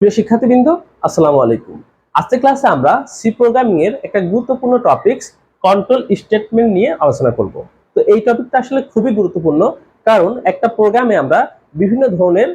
প্রিয় শিক্ষার্থীবৃন্দ, আসসালামু আলাইকুম। আজকের ক্লাসে আমরা সি প্রোগ্রামিং এর একটা গুরুত্বপূর্ণ টপিকস কন্ট্রোল স্টেটমেন্ট নিয়ে আলোচনা করব। তো এই টপিকটা আসলে খুবই গুরুত্বপূর্ণ, কারণ একটা প্রোগ্রামে আমরা বিভিন্ন ধরনের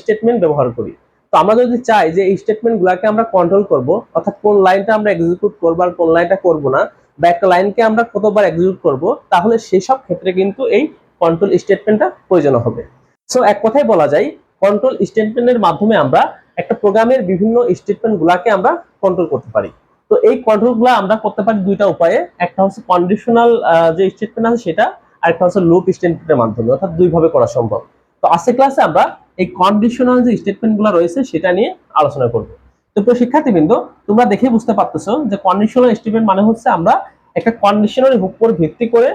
স্টেটমেন্ট ব্যবহার করি। তো আমরা যদি চাই যে এই স্টেটমেন্ট গুলাকে আমরা কন্ট্রোল করব, অর্থাৎ কোন লাইনটা আমরা এক্সিকিউট করব আর কোন লাইনটা করব না, বা একটা লাইনকে আমরা কতবার এক্সিকিউট করব, তাহলে সেসব ক্ষেত্রে কিন্তু এই কন্ট্রোল স্টেটমেন্টটা প্রয়োজন হবে। সো এক কথায় বলা যায় কন্ট্রোল স্টেটমেন্টের মাধ্যমে আমরা একটা প্রোগ্রামের বিভিন্ন স্টেটমেন্ট গুলাকে আমরা কন্ট্রোল করতে পারি। তো এই কন্ট্রোলগুলা আমরা করতে পারি দুইটা উপায়ে। একটা হচ্ছে কন্ডিশনাল যে স্টেটমেন্ট আছে সেটা, আর একটা হচ্ছে লুপ স্টেটমেন্টের মাধ্যমে, অর্থাৎ দুইভাবে করা সম্ভব। তো আজকের ক্লাসে আমরা এই কন্ডিশনাল যে স্টেটমেন্টগুলো রয়েছে, সেটা নিয়ে আলোচনা করব। তো প্রিয় শিক্ষার্থীবৃন্দ, তোমরা দেখে বুঝতে পারতেছো যে কন্ডিশনাল স্টেটমেন্ট মানে হচ্ছে আমরা একটা কন্ডিশনের উপর ভিত্তি করে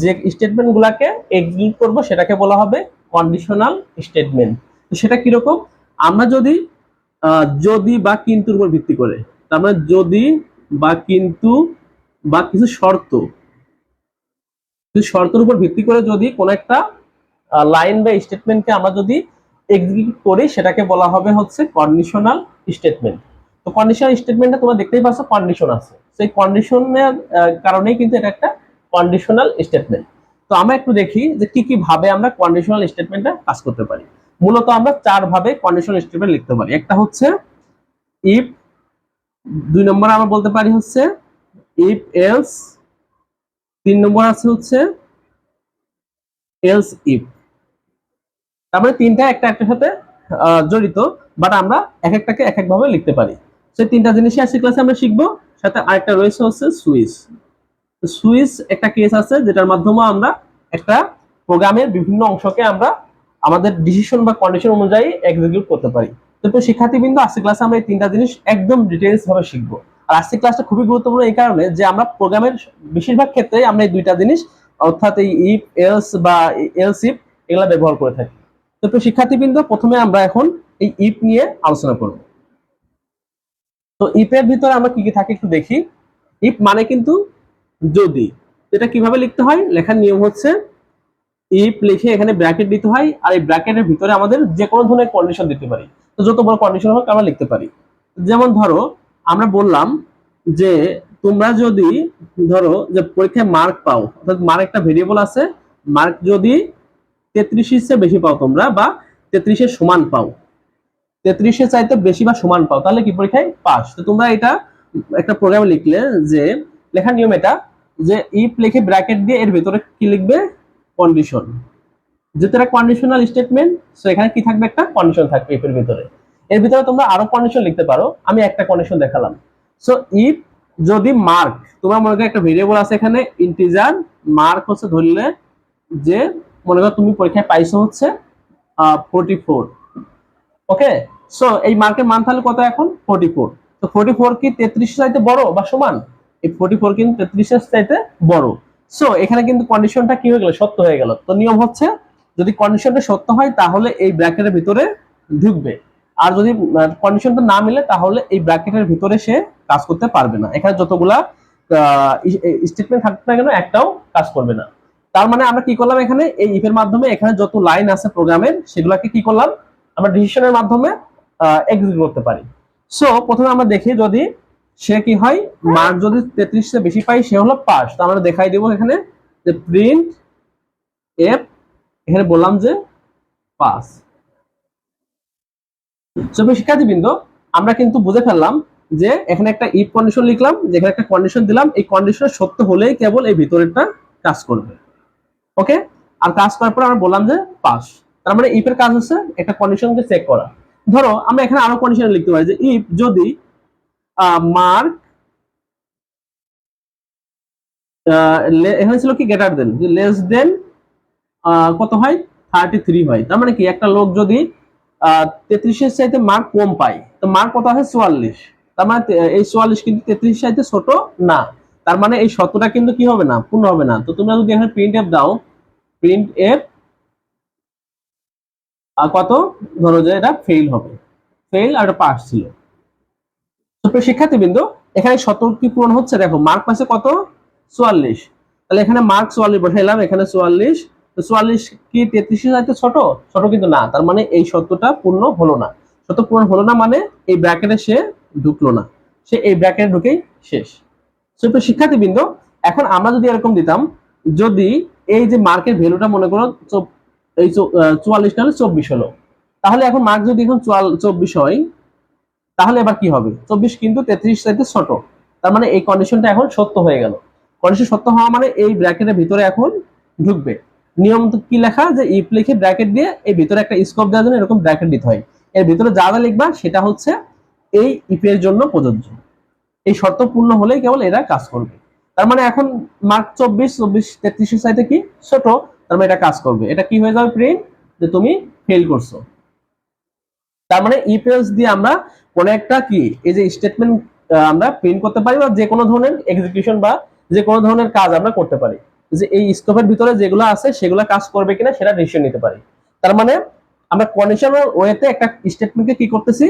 যে স্টেটমেন্ট গুলাকে এক্সিকিউট করব, সেটাকে বলা হবে কন্ডিশনাল স্টেটমেন্ট তো সেটা কীরকম? আমরা যদি যদি বা কিন্তুর উপর ভিত্তি করে। তার মানে যদি বা কিন্তু বা কিছু শর্ত। কিছু শর্তের উপর ভিত্তি করে যদি কোন একটা লাইন বা স্টেটমেন্টকে আমরা যদি এক্সিকিউট করি, সেটাকে বলা হবে হচ্ছে কন্ডিশনাল স্টেটমেন্ট তো কন্ডিশনাল স্টেটমেন্টে তোমরা দেখতেই পাচ্ছ কন্ডিশন আছে। সেই কন্ডিশনের কারণেই কিন্তু এটা একটা কন্ডিশনাল স্টেটমেন্ট তো আমরা একটু দেখি যে কি কি ভাবে আমরা কন্ডিশনাল স্টেটমেন্টটা কাজ করতে পারি। মূলত আমরা চার ভাবে কন্ডিশন স্টেটমেন্ট লিখতে পারি। একটা হচ্ছে ইফ দুই নম্বর আমরা বলতে পারি হচ্ছে ইফ এলস তিন নম্বর আছে হচ্ছে এলস ইফ তারপরে তিনটা একটা একটার সাথে জড়িত বাট আমরা এক একটাকে এক এক ভাবে লিখতে পারি। সেই তিনটা জিনিসই আজকে ক্লাসে আমরা শিখব, সাথে আরেকটা রয়েছে হচ্ছে সুইচ সুইচ একটা কেস আছে, যেটার মাধ্যমে আমরা একটা প্রোগ্রামের বিভিন্ন অংশকে আমরা আমাদের ডিসিশন বা কন্ডিশন অনুযায়ী এক্সিকিউট করতে পারি। তো শিক্ষার্থীবৃন্দ আজকে ক্লাসে আমরা এই তিনটা জিনিস একদম ডিটেলস ভাবে শিখব। আর আজকে ক্লাসটা খুবই গুরুত্বপূর্ণ এই কারণে যে আমরা প্রোগ্রামের বেশিরভাগ ক্ষেত্রে আমরা এই দুইটা জিনিস, অর্থাৎ এই ইফ এলস বা এলস ইফ এগুলা ব্যবহার করে থাকি। তো প্রিয় শিক্ষার্থীবৃন্দ, প্রথমে আমরা এখন এই ইফ নিয়ে আলোচনা করব। তো ইফের ভিতরে আমরা কি কি থাকে একটু দেখি। ইফ মানে কিন্তু যদি। এটা কীভাবে লিখতে হয়? লেখার নিয়ম হচ্ছে ইফ লিখে এখানে ব্র্যাকেট দিতে হয়, আর এই ব্র্যাকেটের ভিতরে আমাদের যে কোনো ধরনের কন্ডিশন দিতে পারি। তো যত বড় কন্ডিশন হোক, আমরা লিখতে পারি। যেমন ধরো, আমরা বললাম যে, তোমরা যদি ধরো যে পরীক্ষায় মার্ক পাও, অর্থাৎ মার্ক একটা ভেরিয়েবল আছে মার্ক যদি তেত্রিশের চেয়ে বেশি পাও তোমরা, বা তেত্রিশের সমান পাও, তেত্রিশের চাইতে বেশি বা সমান পাও, তাহলে কি পরীক্ষায় পাস তো তোমরা এটা একটা প্রোগ্রামে লিখলে যে, লেখার নিয়ম এটা যে ইফ লিখে ব্র্যাকেট দিয়ে এর ভিতরে কি লিখবে? কন্ডিশন যেহেতু এটা কন্ডিশনাল স্টেটমেন্ট সো এখানে কি থাকবে একটা কন্ডিশন থাকবে এর ভিতরে। এর ভিতরে তোমরা আরও কন্ডিশন লিখতে পারো, আমি একটা কন্ডিশন দেখালাম। সো ইফ যদি মার্ক তোমার মনে করো একটা ভেরিয়েবল আছে এখানে ইন্টিজার মার্ক হচ্ছে ধরলে যে মনে করো তুমি পরীক্ষায় পাইছো হচ্ছে ফোরটি ফোর ওকে সো এই মার্কের মান তাহলে কত এখন? ফোরটি ফোর তো ফোরটি ফোর কি তেত্রিশ চাইতে বড় বা সমান? এই ফোরটি ফোর কিন্তু তেত্রিশের চাইতে বড়। সো এখানে কিন্তু কন্ডিশনটা কি হয়ে গেল? সত্য হয়ে গেল। তো নিয়ম হচ্ছে, যদি কন্ডিশনটা সত্য হয়, তাহলে এই ব্র্যাকেটের ভিতরে ঢুকবে। আর যদি কন্ডিশনটা না মিলে, তাহলে এই ব্র্যাকেটের ভিতরে সে কাজ করতে পারবে না। এখানে যতগুলা স্টেটমেন্ট থাকবে না কেন, একটাও কাজ করবে না। তার মানে আমরা কি করলাম এখানে? এই ইফের মাধ্যমে এখানে যত লাইন আছে প্রোগ্রামের সেগুলোকে কি করলাম? আমরা ডিসিশনের মাধ্যমে এক্সিকিউট করতে পারি। সো প্রথমে আমরা দেখি যদি সে কি হয়? মার্ক যদি তেত্রিশ বেশি পাই সে হলো পাস। তো আমরা দেখাই দেবো এখানে যে প্রিন্ট এফ এখানে বললাম যে পাস। শিক্ষার্থীবৃন্দ, আমরা কিন্তু বুঝে ফেললাম যে এখানে একটা ইফ কন্ডিশন লিখলাম যেখানে একটা কন্ডিশন দিলাম। এই কন্ডিশন সত্য হলেই কেবল এই ভিতরেরটা কাজ করবে। ওকে? আর কাজ করার পর আমরা বললাম যে পাস। তার মানে ইফ এর কাজ হচ্ছে একটা কন্ডিশনকে চেক করা। ধরো, আমরা এখানে আরও কন্ডিশন লিখতে পারি যে ইফ যদি মার্ক এখানে ছিল কি গ্রেটার দেন লেস দেন কত হয়? থার্টি থ্রি হয়। তার মানে কি, একটা লোক যদি তেত্রিশের চাইতে মার্ক কম পায়, তো মার্ক কত আছে চুয়াল্লিশ। তার মানে এই চুয়াল্লিশ কিন্তু তেত্রিশ চাইতে ছোট না। তার মানে এই শতটা কিন্তু কি হবে না? পূর্ণ হবে না। তো তোমরা যদি এখানে প্রিন্ট এফ দাও প্রিন্ট এফ কত? ধরো যে এটা ফেল হবে। ফেল আর পাস ছিল। তো প্রিয় শিক্ষার্থীবৃন্দ, এখানে শত কি পূরণ হচ্ছে। দেখো মার্ক পাশে কত? চুয়াল্লিশ। তাহলে এখানে মার্ক চুয়াল্লিশ বসাইলাম এখানে চুয়াল্লিশ। চুয়াল্লিশ কি তেত্রিশের চাইতে ছোট? ছোট কিন্তু না, তার মানে এই সত্যটা পূর্ণ হলো না। শর্ত পূরণ হলো না মানে এই ব্র্যাকেটে সে ঢুকলো না। সে এই ব্র্যাকেটে ঢুকেই শেষ। ছোট শিক্ষার্থীবৃন্দ, এখন আমরা যদি এরকম দিতাম, যদি এই যে মার্কের ভ্যালুটা মনে করো এই চুয়াল্লিশ না হলে চব্বিশ হলো। তাহলে এখন মার্ক যদি এখন চুয়াল- চব্বিশ হয় তাহলে এবার কি হবে? চব্বিশ কিন্তু তেত্রিশ চাইতে ছোট। তার মানে এই কন্ডিশনটা এখন সত্য হয়ে গেল। কন্ডিশন সত্য হওয়া মানে এই ব্র্যাকেটের ভিতরে এখন ঢুকবে। নিয়ম কি লেখা? যে ইফ লিখে ব্র্যাকেট দিয়ে এই ভিতরে একটা স্কোপ দেওয়ার জন্য এরকম ব্র্যাকেট দিতে হয়। এর ভিতরে যা যা লিখবা সেটা হচ্ছে এই ইফের জন্য প্রযোজ্য। এই শর্ত পূর্ণ হলেই কেবল এরা কাজ করবে। তার মানে এখন মার্ক চব্বিশ চব্বিশ, তেত্রিশের সাইতে কি? ছোট। তার মানে এটা কাজ করবে। এটা কি হয়ে যাবে প্রিন্ট যে তুমি ফেল করছ। তার মানে ইপিএস দিয়ে আমরা কোনো একটা কি, এই যে স্টেটমেন্ট আমরা প্রিন্ট করতে পারি বা যে কোনো ধরনের এক্সিকিউশন বা যে কোনো ধরনের কাজ আমরা করতে পারি। যে এই স্কোপের ভিতরে যেগুলো আছে সেগুলো কাজ করবে কিনা সেটা ডিসিশন নিতে পারি। তার মানে আমরা কন্ডিশনাল ওয়েতে একটা স্টেটমেন্টকে কি করতেছি?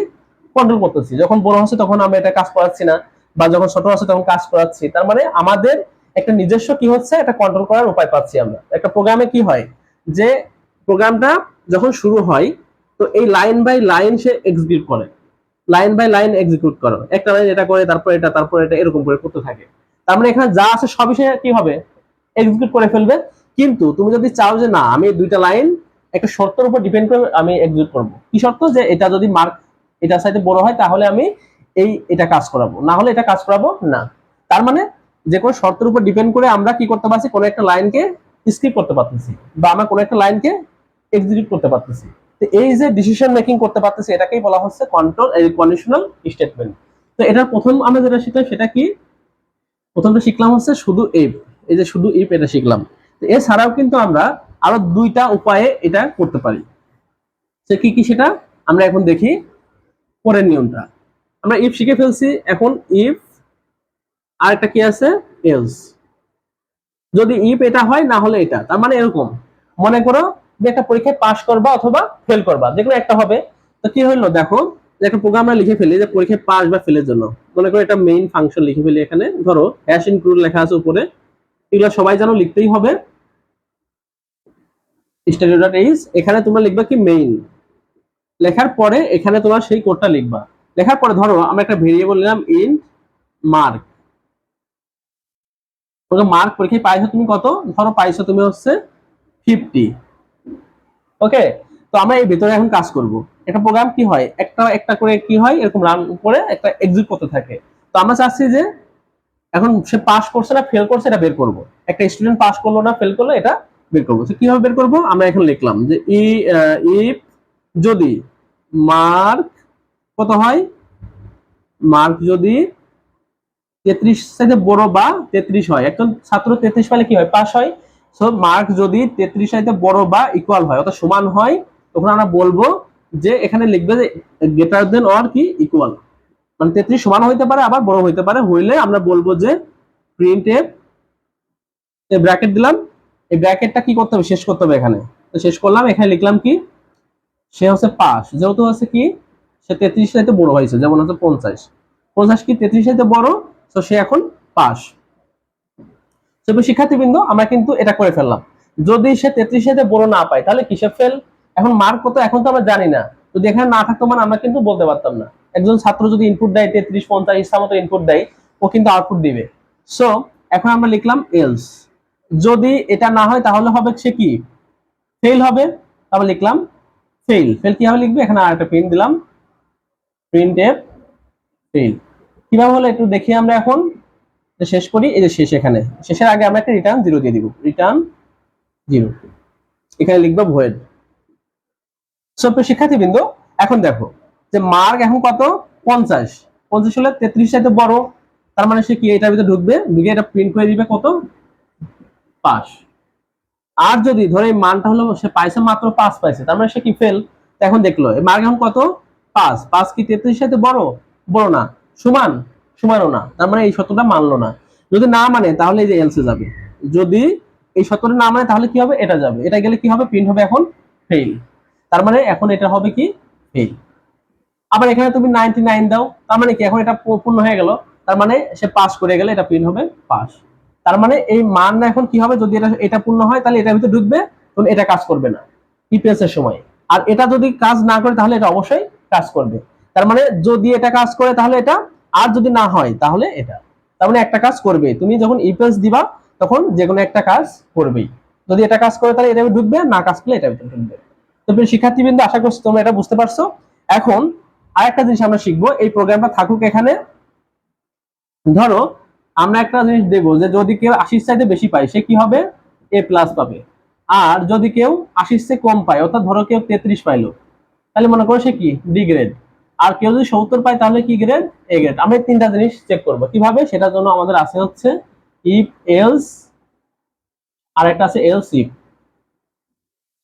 কন্ট্রোল করতেছি। যখন বড় হচ্ছে তখন আমরা এটা কাজ করাচ্ছি না বা যখন ছোট আছে তখন কাজ করাচ্ছি। তার মানে আমাদের একটা নিজস্ব কি হচ্ছে, একটা কন্ট্রোল করার উপায় পাচ্ছি আমরা। একটা প্রোগ্রামে কি হয়? যে প্রোগ্রামটা যখন শুরু হয় তো এই লাইন বাই লাইন সে এক্সিকিউট করে। লাইন বাই লাইন এক্সিকিউট করে। একটা লাইন এটা করে, তারপর এটা তারপর এটা, এরকম করে করতে থাকে। তার মানে এখানে যা আছে সবই সে কি হবে? এক্সিকিউট করে ফেলবে। কিন্তু তুমি যদি চাও যে না, আমি দুইটা লাইন একটা শর্তের উপর ডিপেন্ড করে আমি এক্সিকিউট করব। কি শর্ত? যে এটা যদি মার্ক এটার সাইডে বড় হয়, তাহলে আমি এই, এটা কাজ করাবো। না হলে এটা কাজ করাবো না। তার মানে যে কোনো শর্তের উপর ডিপেন্ড করে আমরা কি করতে পারছি? কোনো একটা লাইনকে স্কিপ করতে পারতেছি। বা আমরা কোনো একটা লাইনকে এক্সিকিউট করতে পারতেছি। তো এই যে ডিসিশন মেকিং করতে পারতেছি, এটাকেই বলা হচ্ছে কন্ট্রোল এই কন্ডিশনাল স্টেটমেন্ট তো এটার প্রথম আমরা যেটা শিখলাম সেটা কি? প্রথমটা শিখলাম হচ্ছে শুধু ইফ এই যে শুধু ইফ এটা শিখলাম। এছাড়াও কিন্তু আমরা আরও দুইটা উপায়ে এটা করতে পারি। সে কি কি সেটা? আমরা এখন দেখি পরের নিয়মটা। আমরা ইফ শিখে ফেলছি, এখন ইফ আর একটা কি আছে? এলস যদি ইফ এটা হয়, না হলে এটা। তার মানে এরকম। মনে করো যে একটা পরীক্ষায় পাশ করবা অথবা ফেল করবা, যেকোনো একটা হবে। তো কি হইল দেখো, যে একটা প্রোগ্রাম আমরা লিখে ফেলি, যে পরীক্ষায় পাস বা ফেলের জন্য। মনে করো এটা মেইন ফাংশন লিখে ফেলি এখানে। ধরো হ্যাশ ইনক্লুড লেখা আছে উপরে। এগুলো সবাই জানো লিখতেই হবে। এইচ এখানে তোমরা লিখবা কি মেইন লেখার পরে এখানে তোমার সেই কোডটা লিখবা। লেখার পরে ধরো, আমরা একটা ভেরিয়েবল নিলাম ইন মার্ক মার্ক পরীক্ষায় পাইছো তুমি কত? ধরো পাইছো তুমি হচ্ছে ফিফটি ওকে তো আমরা এই ভেতরে এখন কাজ করব। একটা প্রোগ্রাম কি হয়? একটা একটা করে কি হয়? এরকম রান করে একটা এক্সিট করতে থাকে। তো আমরা চাচ্ছি যে এখন সে পাস করছে না ফেল করছে, এটা বের করব। একটা স্টুডেন্ট পাস করল না ফেল করল, এটা বের করব। তো কীভাবে বের করব? আমরা এখন লিখলাম যে ই ইফ যদি মার্ক কত হয়? মার্ক যদি তেত্রিশ থেকে বড় বা তেত্রিশ হয়। একজন ছাত্র তেত্রিশ পেলে কি হয়? পাস হয়। সো মার্ক যদি তেত্রিশ চাইতে বড় বা ইকুয়াল হয়, অর্থাৎ সমান হয়, তখন আমরা বলব যে এখানে লিখবে যে গ্রেটার দেন অর কি? ইকুয়াল মানে তেত্রিশ সমান হইতে পারে, আবার বড় হইতে পারে, হইলে আমরা বলব যে প্রিন্ট এর ব্র্যাকেট দিলাম, এই ব্র্যাকেটটা কি করতে হবে? শেষ করতে হবে এখানে। তো শেষ করলাম, এখানে লিখলাম কি? সে হচ্ছে পাস যেহেতু হচ্ছে কি? সে তেত্রিশ চাইতে বড় হয়েছে, যেমন হচ্ছে পঞ্চাশ। পঞ্চাশ কি তেত্রিশ চাইতে বড়? তো সে এখন পাস তবে শিক্ষার্থীবৃন্দ, আমরা কিন্তু এটা করে ফেললাম। যদি সে তেত্রিশ চাইতে বড় না পায়, তাহলে কিসে ফেল এখন মার্ক কত? এখন তো আমরা জানি না। যদি এখানে না থাকতো মানে আমরা কিন্তু বলতে পারতাম না। একজন ছাত্র যদি ইনপুট দেয়, তেত্রিশ, পঞ্চাশ মতো ইনপুট দেয়, ও কিন্তু আউটপুট দিবে। সো এখন আমরা লিখলাম এলস যদি এটা না হয়, তাহলে হবে সে কি? ফেল হবে। তারপর লিখলাম ফেল ফেল কীভাবে লিখবে? এখানে আর একটা প্রিন্ট দিলাম। প্রিন্ট এফ ফেল কীভাবে হলো? একটু দেখি আমরা এখন। শেষ করি এই যে শেষ এখানে। শেষের আগে আমরা একটা রিটার্ন জিরো দিয়ে দিব। রিটার্ন জিরো এখানে লিখব ভয়েড সব শিক্ষার্থীবৃন্দ, এখন দেখো যে মার্ক এখন কত? পঞ্চাশ। পঞ্চাশ হলে তেত্রিশ সাথে বড়। তার মানে সে কি, এটার ভিতরে ঢুকবে? ঢুকে এটা প্রিন্ট করে দিবে কত? পাস আর যদি ধরে মানটা হলো সে পাইছে মাত্র পাঁচ পাইছে, তার মানে সে কি ফেল এখন দেখল মার্ক এখন কত? পাঁচ। পাঁচ কি তেত্রিশ সাথে বড়? বড় না। সমান সমানও না, তার মানে এই সত্যটা মানলো না। যদি না মানে তাহলে এই যে এলসে যাবে। যদি এই সত্যটা না মানে তাহলে কি হবে? এটা যাবে। এটা গেলে কি হবে? প্রিন্ট হবে এখন ফেল তার মানে এখন এটা হবে কি? ফেল আবার এখানে তুমি নাইনটি নাইন দাও। তার মানে কি? এখন এটা পূর্ণ হয়ে গেল। তার মানে সে পাস করে গেলে এটা প্রিন্ট হবে পাস তার মানে এই মান এখন কি হবে? যদি এটা এটা পূর্ণ হয়, তাহলে এটার ভিতরে ঢুকবে, তখন এটা কাজ করবে না। ইপিএস এর সময়। আর এটা যদি কাজ না করে, তাহলে এটা অবশ্যই কাজ করবে। তার মানে যদি এটা কাজ করে, তাহলে এটা আর যদি না হয়, তাহলে এটা। তার মানে একটা কাজ করবে। তুমি যখন ইপেস দিবা, তখন যে কোনো একটা কাজ করবেই। যদি এটা কাজ করে, তাহলে এটা ঢুকবে, না কাজ করলে এটা ঢুকবে। তো শিক্ষার্থীবৃন্দ, আশা করছি তোমরা এটা বুঝতে পারছ। এখন আর একটা জিনিস আমরা শিখব। এই প্রোগ্রামটা থাকুক এখানে। ধরো, আমরা একটা জিনিস দেখব যে যদি কেউ আশির চাইতে বেশি পায়, সে কি হবে? এ প্লাস পাবে। আর যদি কেউ আশির চেয়ে কম পায়, অর্থাৎ ধরো কেউ তেত্রিশ পাইলো, তাহলে মনে করো সে কি? ডি গ্রেড আর কেউ যদি সত্তর পায়, তাহলে কি গ্রেড এ গ্রেড আমরা তিনটা জিনিস চেক করব। কীভাবে? সেটার জন্য আমাদের আছে হচ্ছে ইফ এলস আর একটা আছে এলস ইফ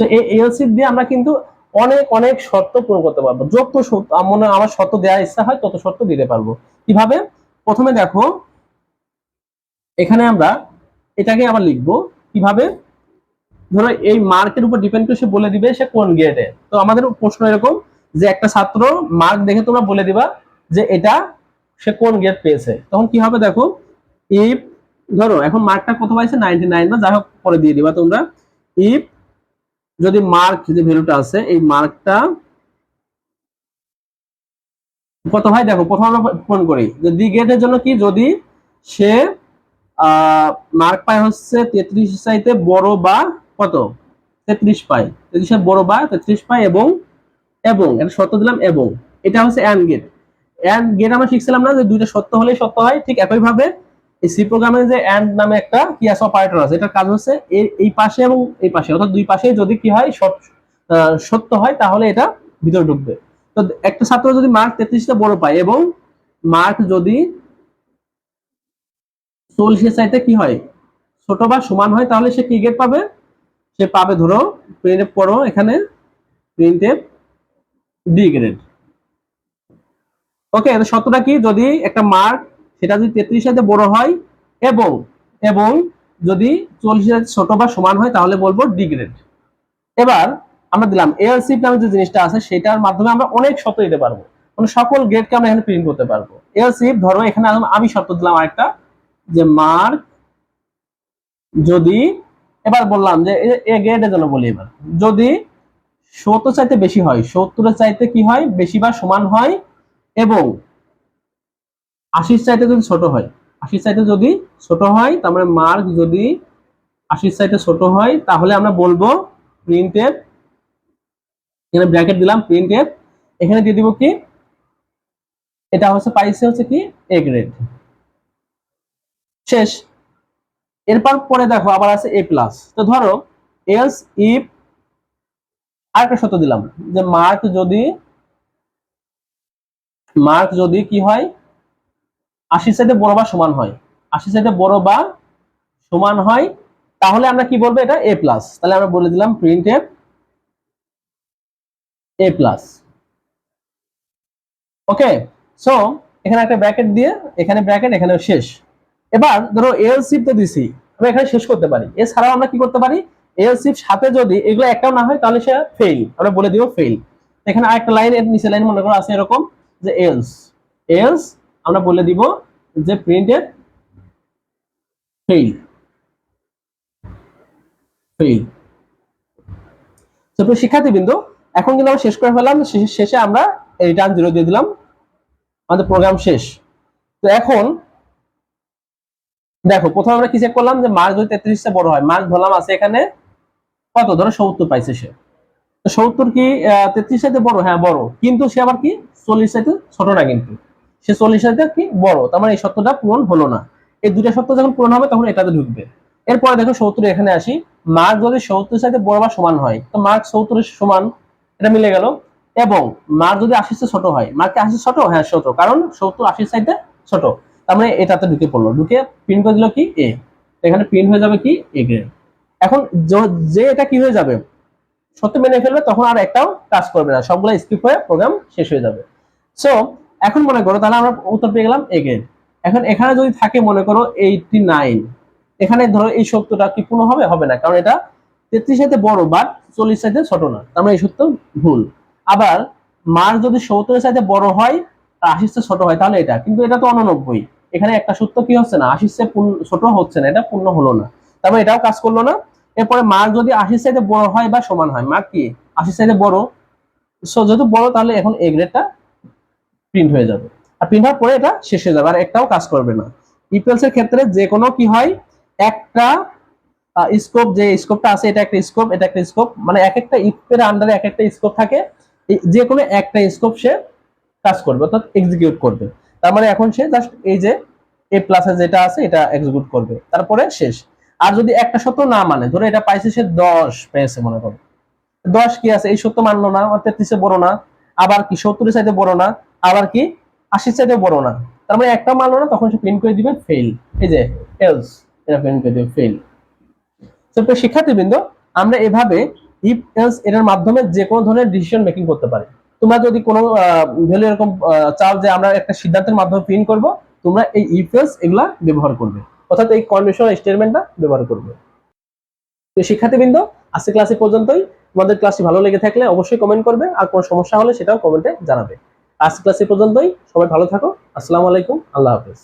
তো এই এলস ইফ দিয়ে আমরা কিন্তু অনেক অনেক শর্ত পূরণ করতে পারব। যত শর্ত, মনে আমার শর্ত দেওয়ার ইচ্ছা হয়, তত শর্ত দিতে পারব। কীভাবে? প্রথমে দেখো, এখানে আমরা এটাকে আবার লিখব। কীভাবে? ধরো এই মার্কের উপর ডিপেন্ড করে সে বলে দিবে সে কোন গ্রেডে তো আমাদের প্রশ্ন এরকম যে একটা ছাত্র মার্ক দেখে তোমরা বলে দিবা যে এটা সে কোন গ্রেড পেয়েছে। তখন কি হবে দেখো? ইফ ধরো, এখন মার্কটা কত পাইছে? নাইনটি নাইন বা যাই হোক, পরে দিয়ে দিবা তোমরা। ইফ যদি মার্ক যে ভ্যালুটা আছে, এই মার্কটা কত হয়? দেখো, প্রথম আমরা ফোন করি যে ডি গ্রেডের জন্য কি? যদি সে মার্ক পায় হচ্ছে তেত্রিশ চাইতে বড় বা কত? তেত্রিশ পায়। তেত্রিশের বড় বা তেত্রিশ পায় এবং এবং, এটা সত্য দিলাম এবং। এটা হচ্ছে অ্যান্ড গেট অ্যান্ড গেট আমরা শিখছিলাম না যে দুইটা সত্য হলেই সত্য হয়, ঠিক একইভাবে এই সি প্রোগ্রামে যে অ্যান্ড নামে একটা কি আছে অপারেটর আছে, এটার কাজ হচ্ছে এই পাশে এবং এই পাশে, অর্থাৎ দুই পাশে যদি কি হয় সত্য হয়, তাহলে এটা ভিতরে ঢুকবে। তো একটা ছাত্র যদি মার্ক তেত্রিশটা বড় পায় এবং মার্ক যদি চল্লিশের চাইতে কি হয়, ছোট বা সমান হয়, তাহলে সে কি গেট পাবে? সে পাবে, ধরো প্রিন্ট পড়ো, এখানে প্রিন্ট ডি গ্রেড ওকে সত্যটা কি? যদি একটা মার্ক সেটা যদি তেত্রিশ সাথে বড় হয় এবং এবং যদি চল্লিশ হাজার ছোট বা সমান হয়, তাহলে বলব ডি গ্রেড এবার আমরা দিলাম এলসিপ নামে যে জিনিসটা আছে, সেটার মাধ্যমে আমরা অনেক শর্ত দিতে পারব। মানে সকল গ্রেডকে আমরা এখানে প্রিন্ট করতে পারব। এলসিপ ধরো এখানে আমি শর্ত দিলাম আরেকটা, যে মার্ক যদি, এবার বললাম যে এ গ্রেডের জন্য বলি এবার। যদি সত্তর চাইতে বেশি হয়। সত্তরের চাইতে কি হয়? বেশি বা সমান হয়? এবং আশির চাইতে যদি ছোট হয়, আশির চাইতে যদি ছোট হয়, তার মানে মার্ক যদি আশির চাইতে ছোট হয়, তাহলে আমরা বলব প্রিন্টেড এখানে ব্র্যাকেট দিলাম প্রিন্টেড এখানে দিয়ে দিব কি? এটা হচ্ছে পাইছে হচ্ছে কি? এ গ্রেড শেষ। এরপর পরে দেখো আবার আছে এ প্লাস তো ধরো এলস ইফ আরেকটা সত্য দিলাম যে মার্ক যদি মার্ক যদি কি হয়? আশির সাইডে বড় বা সমান হয়। আশির সাইডে বড় বা সমান হয়, তাহলে আমরা কি বলব এটা? এ প্লাস তাহলে আমরা বলে দিলাম print a plus okay so এখানে একটা ব্র্যাকেট দিয়ে, এখানে ব্র্যাকেট এখানে শেষ। এবার ধরো এল সিপ তো দিছি, আমরা এখানে শেষ করতে পারি। এছাড়াও আমরা কি করতে পারি? এল সিপ সাথে যদি এগুলো একটাও না হয়, তাহলে সে ফেল আমরা বলে দিব ফেল এখানে আরেকটা লাইন এর নিচে লাইন মনে করো আছে এরকম যে এলস এলস আমরা বলে দিব যে প্রিন্টেড ফেল ফেল তো এখন কিন্তু আমরা শেষ করে ফেলাম শেষে আমরা রিটার্ন জিরো দিয়ে দিলাম। আমাদের প্রোগ্রাম শেষ। তো এখন দেখো, প্রথমে আমরা কি চেক করলাম যে মার্ক যদি তেত্রিশটা বড় হয় মার্ক ধরলাম আছে এখানে কত? ধরো সত্তর পাইছে সে। সত্তর কি তেত্রিশ সাথে বড়? হ্যাঁ বড়। কিন্তু সে আবার কি, চল্লিশ সাথে ছোট না কিন্তু। সে চল্লিশ সাথে কি বড়? তার মানে এই সত্যটা পূরণ হলো না। এই দুটা সত্য যখন পূরণ হবে, তখন এটাতে ঢুকবে। এরপরে দেখো সত্তর এখানে আসি। মার্ক যদি সত্তর সাথে বড় বা সমান হয়, তো মার্ক সত্তরের সমান, এটা মিলে গেল। এবং মার্ক যদি আশির ছোট হয়, মার্ক আশি ছোট? হ্যাঁ ছোট। কারণ সত্তর আশির সাইডে ছোট। তার মানে এটাতে ঢুকে পড়ল। ঢুকে প্রিন্ট করে দিল কি? এ এখানে প্রিন্ট হয়ে যাবে কি? এ গ্রেড এখন যে এটা কি হয়ে যাবে? সত্য মেনে ফেলবে, তখন আর একটাও কাজ করবে না। সবগুলো স্কিপ হয়ে প্রোগ্রাম শেষ হয়ে যাবে। সো এখন মনে করো, তাহলে আমরা উত্তর পেয়ে গেলাম এ এখন এখানে যদি থাকে, মনে করো এইটটি নাইন এখানে ধরো, এই সত্যটা কি পূর্ণ হবে? হবে না, কারণ এটা তেত্রিশ সাথে বড় বাট চল্লিশ সাথে ছোট না। তার মানে এই সত্য ভুল। আবার, মার্ক যদি সত্তরের সাথে বড় হয় আশির চেয়ে ছোট হয়, তাহলে এটা। কিন্তু এটা তো অননব্বই এখানে একটা সত্য কি হচ্ছে না? আশির ছোট হচ্ছে না, এটা পূর্ণ হলো না। তারপরে এটাও কাজ করল না। এরপরে মার্ক যদি আশির চাইতে বড় হয় বা সমান হয়, মার্ক কি? আশির চাইতে বড়। সো যেহেতু বড়, তাহলে এখন এই গ্রেডটা প্রিন্ট হয়ে যাবে। আর প্রিন্ট হওয়ার পরে এটা শেষ হয়ে যাবে, আর একটাও কাজ করবে না। ইপিএলস এর ক্ষেত্রে যে কোনো কি হয়, একটা স্কোপ যে স্কোপটা আছে, এটা একটা স্কোপ এটা একটা স্কোপ মানে এক একটা ইফের আন্ডারে এক একটা স্কোপ থাকে। যে কোনো একটা স্কোপ সে কাজ করবে, অর্থাৎ এক্সিকিউট করবে। তার মানে এখন সে জাস্ট এই যে এ প্লাসে যেটা আছে, এটা এক্সিকিউট করবে। তারপরে শেষ। আর যদি একটা সত্য না মানে ধরো এটা পাইছে সে দশ পেয়েছে মনে করো। দশ কি আছে? এই সত্য মানলো না তেত্রিশে বড় না। আবার কি সত্তরের চাইতে বড় না? আবার কি আশির চাইতে বড় না। তার মানে একটা মানলো না, তখন সে প্রিন্ট করে দিবে ফেল এই যে এলস এটা প্রিন্ট করে দিবে ফেল তো শিক্ষার্থীবৃন্দ, আমরা এভাবে ইফ এলস এর মাধ্যমে যে কোনো ধরনের ডিসিশন মেকিং করতে পারি। তোমরা যদি কোনো ভ্যালু এরকম চাও যে আমরা একটা সিদ্ধান্তের মাধ্যমে প্রিন্ট করব, তোমরা এই ইফ এলস এগুলা ব্যবহার করবে। অর্থাৎ এই কন্ডিশনাল স্টেটমেন্টটা ব্যবহার করবে। তো শিক্ষার্থীবৃন্দ আজকে ক্লাসে পর্যন্তই। তোমাদের ক্লাসটি ভালো লেগে থাকলে অবশ্যই কমেন্ট করবে। আর কোনো সমস্যা হলে সেটাও কমেন্টে জানাবে। আজকে ক্লাসে পর্যন্তই। সবাই ভালো থাকো। আসসালামু আলাইকুম। আল্লাহ হাফেজ।